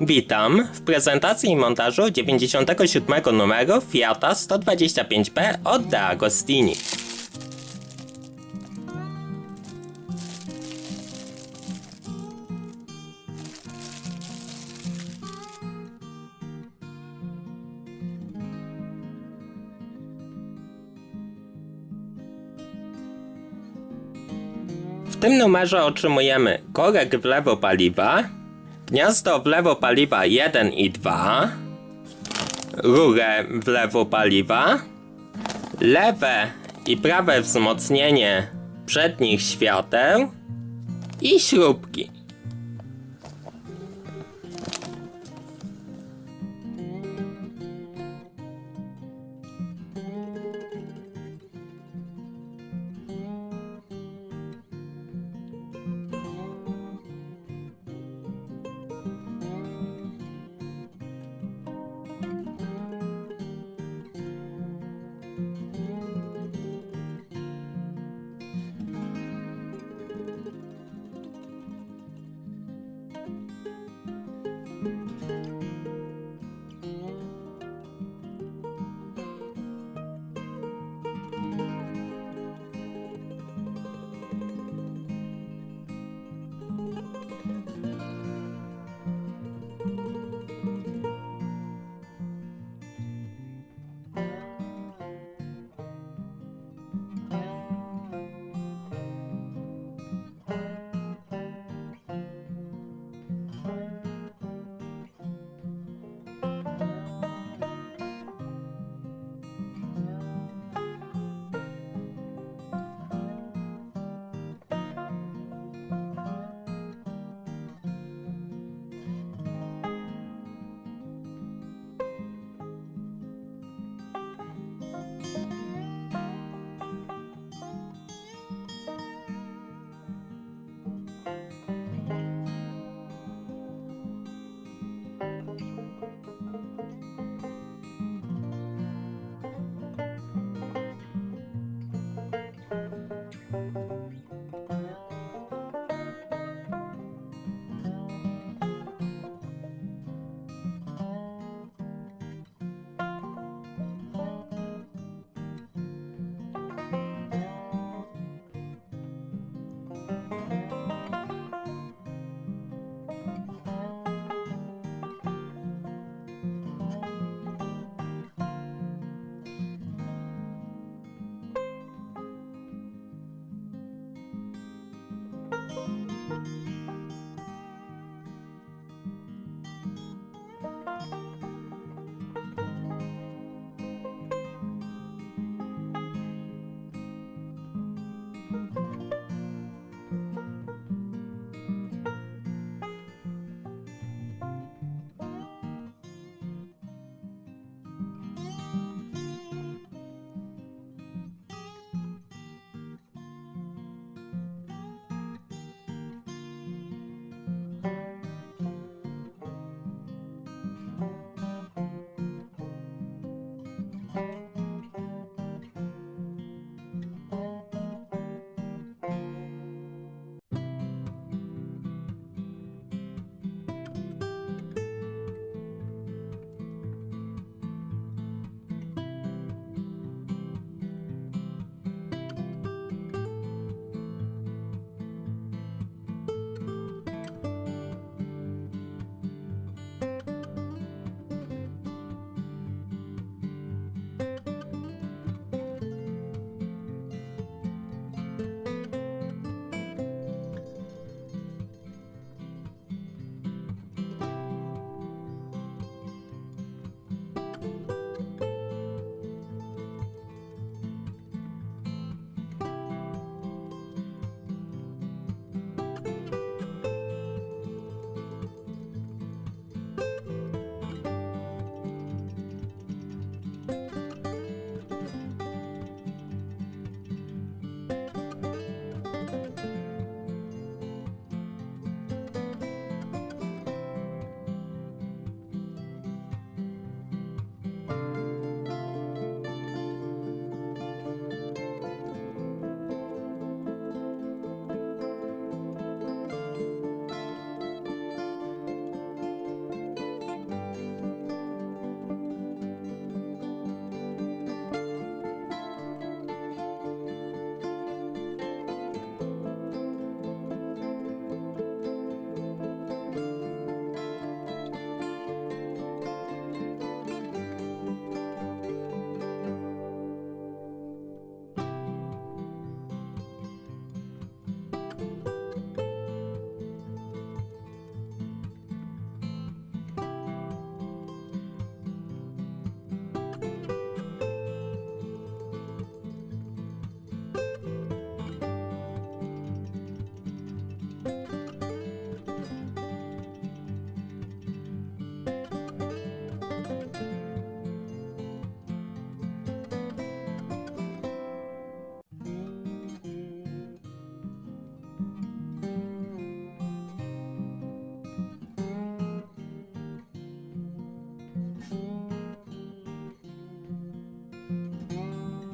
Witam w prezentacji i montażu 97 numeru Fiata 125P od De Agostini. W tym numerze otrzymujemy korek w lewo paliwa, Gniazdo w lewo paliwa 1 i 2. Rurę w lewo paliwa. Lewe i prawe wzmocnienie przednich świateł. I śrubki.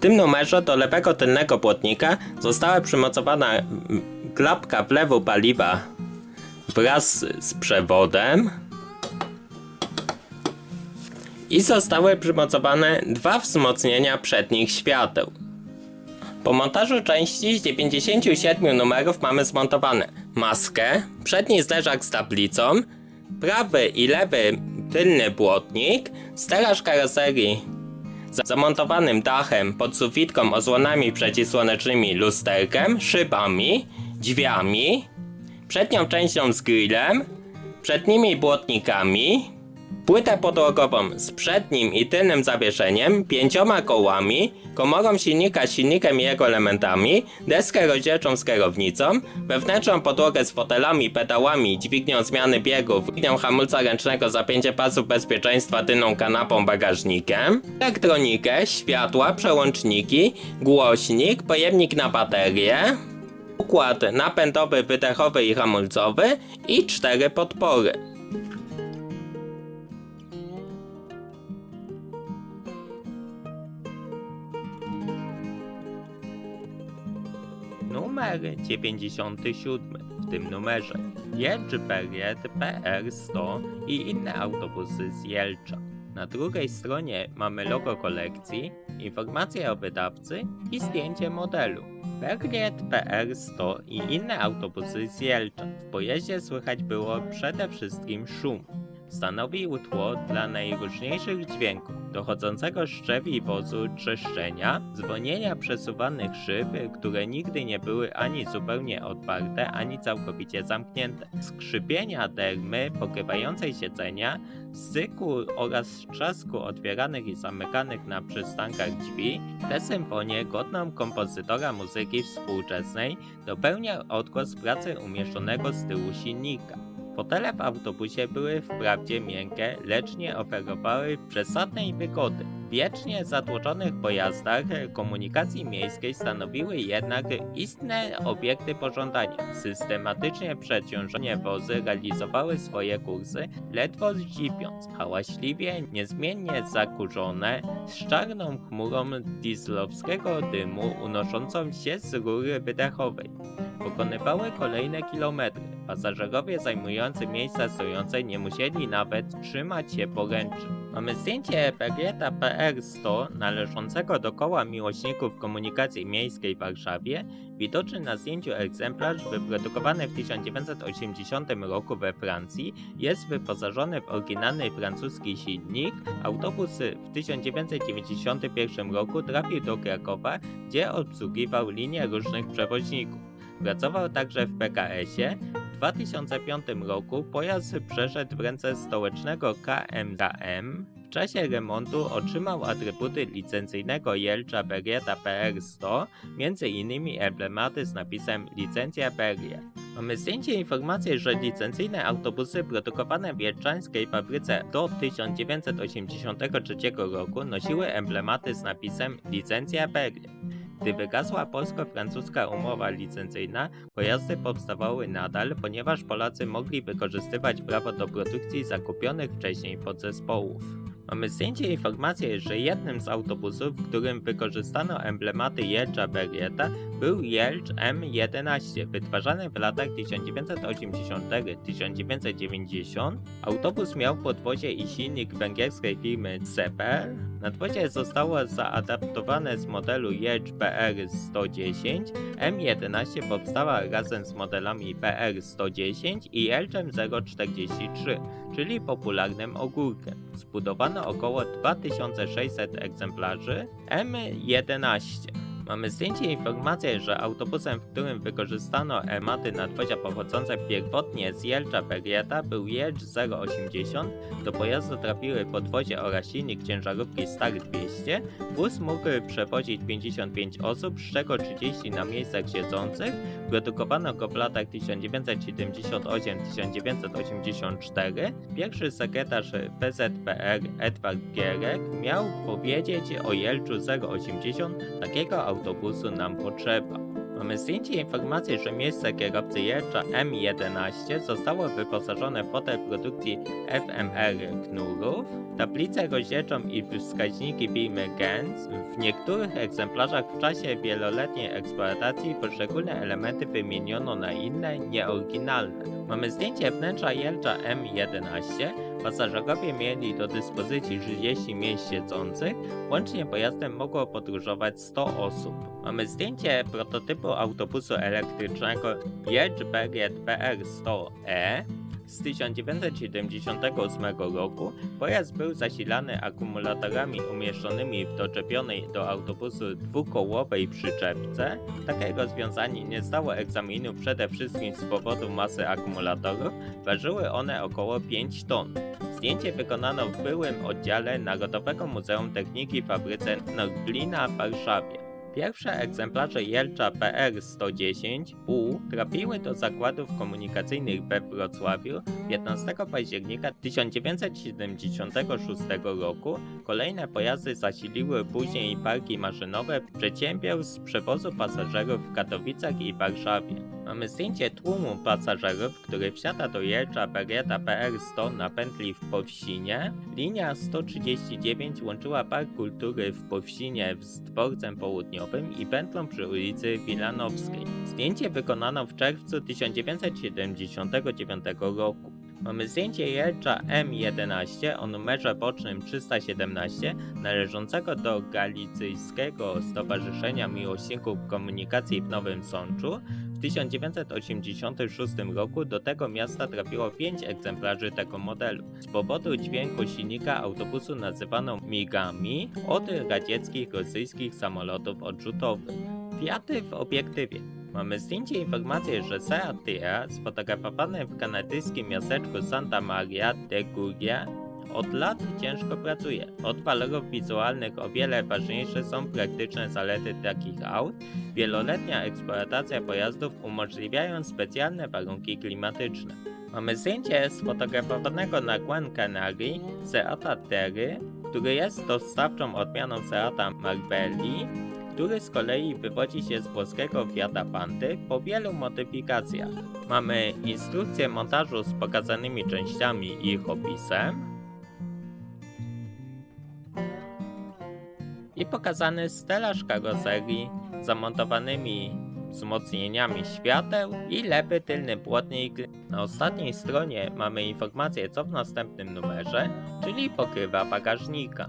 Tym numerze do lewego tylnego błotnika została przymocowana klapka wlewu paliwa wraz z przewodem i zostały przymocowane dwa wzmocnienia przednich świateł. Po montażu części z 97 numerów mamy zmontowane maskę, przedni zderzak z tablicą, prawy i lewy tylny błotnik, stelaż karoserii zamontowanym dachem, podsufitką, osłonami przeciwsłonecznymi, lusterkiem, szybami, drzwiami, przednią częścią z grillem, przednimi błotnikami, płytę podłogową z przednim i tylnym zawieszeniem, pięcioma kołami, komorą silnika z silnikiem i jego elementami, deskę rozdzielczą z kierownicą, wewnętrzną podłogę z fotelami, pedałami, dźwignią zmiany biegów, dźwignią hamulca ręcznego, zapięcie pasów bezpieczeństwa, tylną kanapą, bagażnikiem, elektronikę, światła, przełączniki, głośnik, pojemnik na baterię, układ napędowy, wydechowy i hamulcowy i cztery podpory. Numer 97. W tym numerze Jelcz Beriet PR100 i inne autobusy z Jelcza. Na drugiej stronie mamy logo kolekcji, informacje o wydawcy i zdjęcie modelu. Berliet PR100 i inne autobusy z Jelcza. W pojeździe słychać było przede wszystkim szum. Stanowił tło dla najróżniejszych dźwięków, dochodzącego z szczewi wozu trzeszczenia, dzwonienia przesuwanych szyb, które nigdy nie były ani zupełnie otwarte, ani całkowicie zamknięte, skrzypienia dermy pokrywającej siedzenia, syku oraz trzasku otwieranych i zamykanych na przystankach drzwi, tę symfonię godną kompozytora muzyki współczesnej dopełnia odgłos pracy umieszczonego z tyłu silnika. Fotele w autobusie były wprawdzie miękkie, lecz nie oferowały przesadnej wygody. W wiecznie zatłoczonych pojazdach komunikacji miejskiej stanowiły jednak istne obiekty pożądania. Systematycznie przeciążone wozy realizowały swoje kursy, ledwo zdziwiąc, hałaśliwie, niezmiennie zakurzone, z czarną chmurą dieslowskiego dymu unoszącą się z rury wydechowej. Pokonywały kolejne kilometry. Pasażerowie zajmujący miejsca stojące nie musieli nawet trzymać się poręczy. Mamy zdjęcie Berlieta PR100 należącego do koła miłośników komunikacji miejskiej w Warszawie. Widoczny na zdjęciu egzemplarz wyprodukowany w 1980 roku we Francji jest wyposażony w oryginalny francuski silnik. Autobus w 1991 roku trafił do Krakowa, gdzie obsługiwał linię różnych przewoźników. Pracował także w PKS-ie. W 2005 roku pojazd przeszedł w ręce stołecznego KMKM. W czasie remontu otrzymał atrybuty licencyjnego Jelcza Berrieta PR100, m.in. emblematy z napisem Licencja Berriet. Mamy zdjęcie informacji, że licencyjne autobusy produkowane w jelczańskiej fabryce do 1983 roku nosiły emblematy z napisem Licencja Berriet. Gdy wygasła polsko-francuska umowa licencyjna, pojazdy powstawały nadal, ponieważ Polacy mogli wykorzystywać prawo do produkcji zakupionych wcześniej podzespołów. Mamy zdjęcie informacji, że jednym z autobusów, w którym wykorzystano emblematy Jelcza Berrieta, był Jelcz M11, wytwarzany w latach 1980-1990. Autobus miał podwozie i silnik węgierskiej firmy CPR. Nadwozie zostało zaadaptowane z modelu Jelcz PR110. M11 powstała razem z modelami PR110 i Jelczem 043, czyli popularnym ogórkiem. Zbudowano około 2600 egzemplarzy M11. Mamy zdjęcie i informację, że autobusem, w którym wykorzystano ematy nadwozia pochodzące pierwotnie z Jelcza Berrieta był Jelcz 080. Do pojazdu trafiły podwozie oraz silnik ciężarówki Star 200. Wóz mógł przewozić 55 osób, z czego 30 na miejscach siedzących. Produkowano go w latach 1978-1984. Pierwszy sekretarz PZPR Edward Gierek miał powiedzieć o Jelczu 080 takiego autobusu nam potrzeba. Mamy zdjęcie informacji, że miejsce kierowcy Jelcza M11 zostało wyposażone w fotel produkcji FMR Knurów, tablicę rozdzielczą i wskaźniki firmy Gens. W niektórych egzemplarzach w czasie wieloletniej eksploatacji poszczególne elementy wymieniono na inne, nieoryginalne. Mamy zdjęcie wnętrza Jelcza M11. Pasażerowie mieli do dyspozycji 30 miejsc siedzących, łącznie pojazdem mogło podróżować 100 osób. Mamy zdjęcie prototypu autobusu elektrycznego Beriet PR-100E z 1978 roku. Pojazd był zasilany akumulatorami umieszczonymi w doczepionej do autobusu dwukołowej przyczepce. Takie rozwiązanie nie zdało egzaminu przede wszystkim z powodu masy akumulatorów. Ważyły one około 5 ton. Zdjęcie wykonano w byłym oddziale Narodowego Muzeum Techniki w fabryce Norblina w Warszawie. Pierwsze egzemplarze Jelcza PR-110U trafiły do zakładów komunikacyjnych we Wrocławiu 15 października 1976 roku. Kolejne pojazdy zasiliły później parki maszynowe przedsiębiorstw przewozu pasażerów w Katowicach i Warszawie. Mamy zdjęcie tłumu pasażerów, który wsiada do Jelcza Berieta PR-100 na pętli w Powsinie. Linia 139 łączyła Park Kultury w Powsinie z dworcem południowym i pętlą przy ulicy Wilanowskiej. Zdjęcie wykonano w czerwcu 1979 roku. Mamy zdjęcie Jelcza M11 o numerze bocznym 317 należącego do Galicyjskiego Stowarzyszenia Miłośników Komunikacji w Nowym Sączu. W 1986 roku do tego miasta trafiło 5 egzemplarzy tego modelu. Z powodu dźwięku silnika autobusu nazywano migami od radzieckich rosyjskich samolotów odrzutowych. Kwiaty w obiektywie. Mamy zdjęcie informację, że Seat Tia sfotografowany w kanadyjskim miasteczku Santa Maria de Guria od lat ciężko pracuje. Od walorów wizualnych o wiele ważniejsze są praktyczne zalety takich aut. Wieloletnia eksploatacja pojazdów umożliwiają specjalne warunki klimatyczne. Mamy zdjęcie sfotografowanego na Gran Canaria Seata Terry, który jest dostawczą odmianą Seata Marbelli, który z kolei wywodzi się z włoskiego Fiata Panty po wielu modyfikacjach. Mamy instrukcję montażu z pokazanymi częściami i ich opisem. I pokazany stelaż karoserii zamontowanymi wzmocnieniami świateł i lewy tylny błotnik. Na ostatniej stronie mamy informację co w następnym numerze, czyli pokrywa bagażnika.